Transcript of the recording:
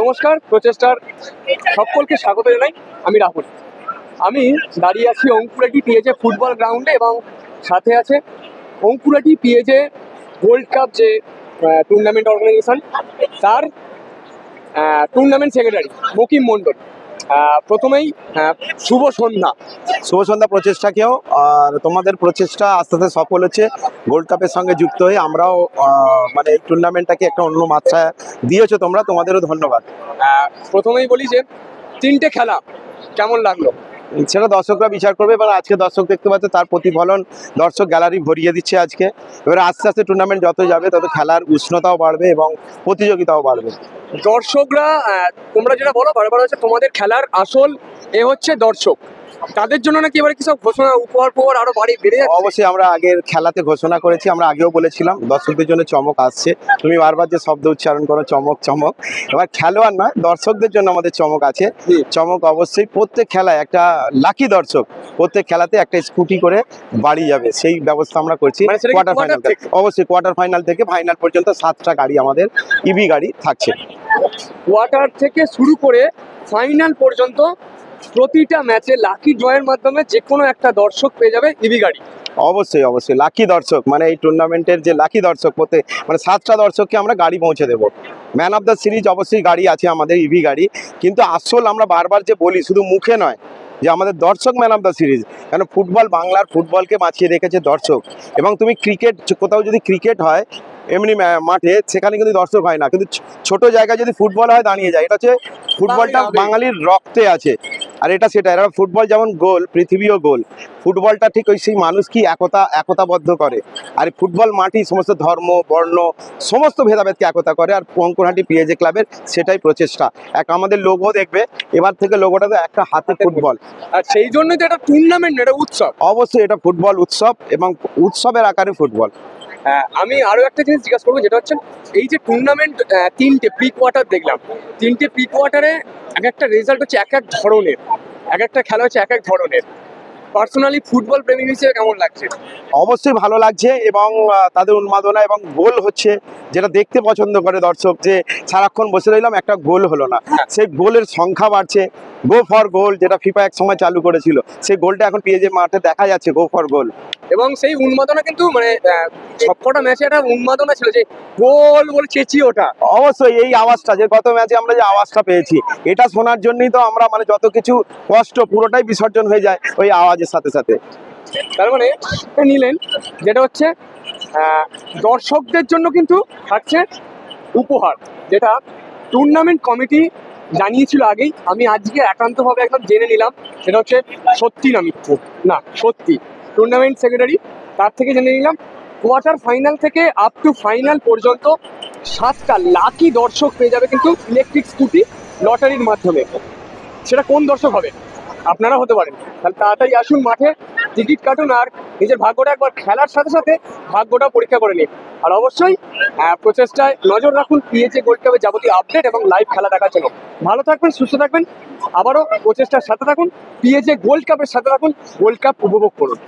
নমস্কার, প্রচেষ্টার সকলকে স্বাগত জানাই আমি রাহুল। আমি দাঁড়িয়ে আছি অঙ্কুরাটি পিএজে ফুটবল গ্রাউন্ডে এবং সাথে আছে অঙ্কুরাটি পিএজে গোল্ড কাপ যে টুর্নামেন্ট অর্গানাইজেশন তার টুর্নামেন্ট সেক্রেটারি মকিম মণ্ডল। প্রথমেই আহ, শুভ সন্ধ্যা। শুভ সন্ধ্যা প্রচেষ্টাকেও আর তোমাদের প্রচেষ্টা আস্তে আস্তে সফল হচ্ছে। গোল্ড কাপের সঙ্গে যুক্ত হয়ে আমরাও মানে এই টুর্নামেন্টটাকে একটা অন্য মাত্রা দিয়েছ তোমরা তোমাদেরও ধন্যবাদ। প্রথমেই বলি যে তিনটে খেলা কেমন লাগল? সেটা দর্শকরা বিচার করবে, এবার আজকে দর্শক দেখতে পাচ্ছে তার প্রতিফলন দর্শক গ্যালারি ভরিয়ে দিচ্ছে আজকে। এবার আস্তে আস্তে টুর্নামেন্ট যত যাবে, তত খেলার উষ্ণতাও বাড়বে এবং প্রতিযোগিতাও বাড়বে। দর্শকরা তোমরা যেটা বলো, বারবার হচ্ছে তোমাদের খেলার আসল এ হচ্ছে দর্শক। তাদের জন্য নাকি এবারে কি সব ঘোষণা উপহার উপহার আরও বাড়ি বেড়ে যাচ্ছে? অবশ্যই আমরা আগের খেলাতে ঘোষণা করেছি আমরা আগেও বলেছিলাম দর্শকদের জন্য চমক আসছে। তুমি বারবার যে শব্দ উচ্চারণ করো চমক চমক। এবার খেলোয়াড় নয় দর্শকদের জন্য আমাদের চমক আছে। চমক অবশ্যই প্রত্যেক খেলায় একটা লাকি দর্শক প্রত্যেক খেলাতে একটা স্কুটি করে বাড়ি যাবে। সেই ব্যবস্থা আমরা করছি মানে কোয়ার্টার ফাইনাল থেকে। অবশ্যই কোয়ার্টার ফাইনাল থেকে ফাইনাল পর্যন্ত সাতটা গাড়ি আমাদের ইভি গাড়ি থাকছে। কোয়ার্টার থেকে শুরু করে ফাইনাল পর্যন্ত প্রতিটা ম্যাচে লাকি ড্রয়ের মাধ্যমে যে কোনো একটা দর্শক পেয়ে যাবে ইভি গাড়ি। অবশ্যই অবশ্যই। লাকি দর্শক মানে এই টুর্নামেন্টের যে লাকি দর্শক, প্রত্যেক মানে সাতটা দর্শককে আমরা গাড়ি পৌঁছে দেবো। ম্যান অফ দ্য সিরিজ অবশ্যই গাড়ি আছে আমাদের ইভি গাড়ি। কিন্তু আসল আমরা বারবার যে বলি, শুধু মুখে নয়, যে আমাদের দর্শক ম্যান অফ দ্য সিরিজ কেন ফুটবল বাংলার ফুটবলকে বাঁচিয়ে রেখেছে দর্শক। এবং তুমি ক্রিকেট কোথাও যদি ক্রিকেট হয় এমনি মাঠে সেখানে কিন্তু দর্শক হয় না। কিন্তু ছোট জায়গায় যদি ফুটবল হয় দাঁড়িয়ে যায়। এটা হচ্ছে ফুটবলটা বাঙালির রক্তে আছে। আর এটা সেটা এরা ফুটবল যেমন গোল পৃথিবীও গোল ফুটবলটা ঠিক ওই সেই মানুষ কি একতা একতাবদ্ধ করে। আর ফুটবল মাটি সমস্ত ধর্ম বর্ণ সমস্ত ভেদাভেদকে একতা করে। আর অঙ্কুরহাটি পিএজে ক্লাবের সেটাই প্রচেষ্টা। এক আমাদের লোগো দেখবে এবার থেকে লোগোটা তো একটা হাতে ফুটবল। আর সেই জন্যই তো এটা টুর্নামেন্ট এটা উৎসব। অবশ্যই এটা ফুটবল উৎসব এবং উৎসবের আকারে ফুটবল। আমি আরও একটা জিনিস জিজ্ঞাসা করব, যেটা হচ্ছে এই যে টুর্নামেন্ট তিনটে প্রি কোয়ার্টার দেখলাম। তিনটে প্রি কোয়ার্টারে এক একটা রেজাল্ট হচ্ছে এক এক ধরনের। এক একটা খেলা হচ্ছে এক এক ধরনের। পার্সোনালি ফুটবল প্রেমী হিসেবে কেমন লাগছে? অবশ্যই ভালো লাগছে এবং তাদের উন্মাদনা এবং গোল হচ্ছে যেটা দেখতে পছন্দ করে দর্শক যে সারাক্ষণ বসে রইলাম একটা গোল হলো না। সেই গোলের সংখ্যা বাড়ছে। গো ফর গোল যেটা ফিফা এক সময় চালু করেছিল। সেই গোলটা এখন পিএজে মাঠে দেখা যাচ্ছে গো ফর গোল এবং সেই উন্মাদনা কিন্তু মানে সবকটা ম্যাচে একটা উন্মাদনা ছিল যে গোল বলে চেঁচিয়ে ওঠা। অবশ্যই এই আওয়াজটা যে গত ম্যাচে আমরা যে আওয়াজটা পেয়েছি এটা শোনার জন্যই তো আমরা মানে যত কিছু কষ্ট পুরোটাই বিসর্জন হয়ে যায় ওই আওয়াজের সাথে সাথে। তার মানে নিলেন, যেটা হচ্ছে দর্শকদের জন্য কিন্তু থাকছে উপহার, যেটা টুর্নামেন্ট কমিটি জানিয়েছিল আগেই। আমি আজকে একান্তভাবে একদম জেনে নিলাম, সেটা হচ্ছে সত্যি না মিথ্যু। না, সত্যি। টুর্নামেন্ট সেক্রেটারি তার থেকে জেনে নিলাম কোয়ার্টার ফাইনাল থেকে আপ টু ফাইনাল পর্যন্ত সাতটা লাকি দর্শক পেয়ে যাবে কিন্তু ইলেকট্রিক স্কুটি লটারির মাধ্যমে। সেটা কোন দর্শক হবে? আপনারা হতে পারেন। তাহলে তাড়াতাড়ি আসুন মাঠে, টিকিট কাটুন আর নিজের ভাগ্যটা একবার খেলার সাথে সাথে ভাগ্যটা পরীক্ষা করে নিন। আর অবশ্যই প্রচেষ্টায় নজর রাখুন পিএচএ গোল্ড কাপের যাবতীয় আপডেট এবং লাইভ খেলা দেখার জন্য। ভালো থাকবেন, সুস্থ থাকবেন, আবারও প্রচেষ্টার সাথে থাকুন পিএচএ গোল্ড কাপের সাথে থাকুন গোল্ড কাপ উপভোগ করুন।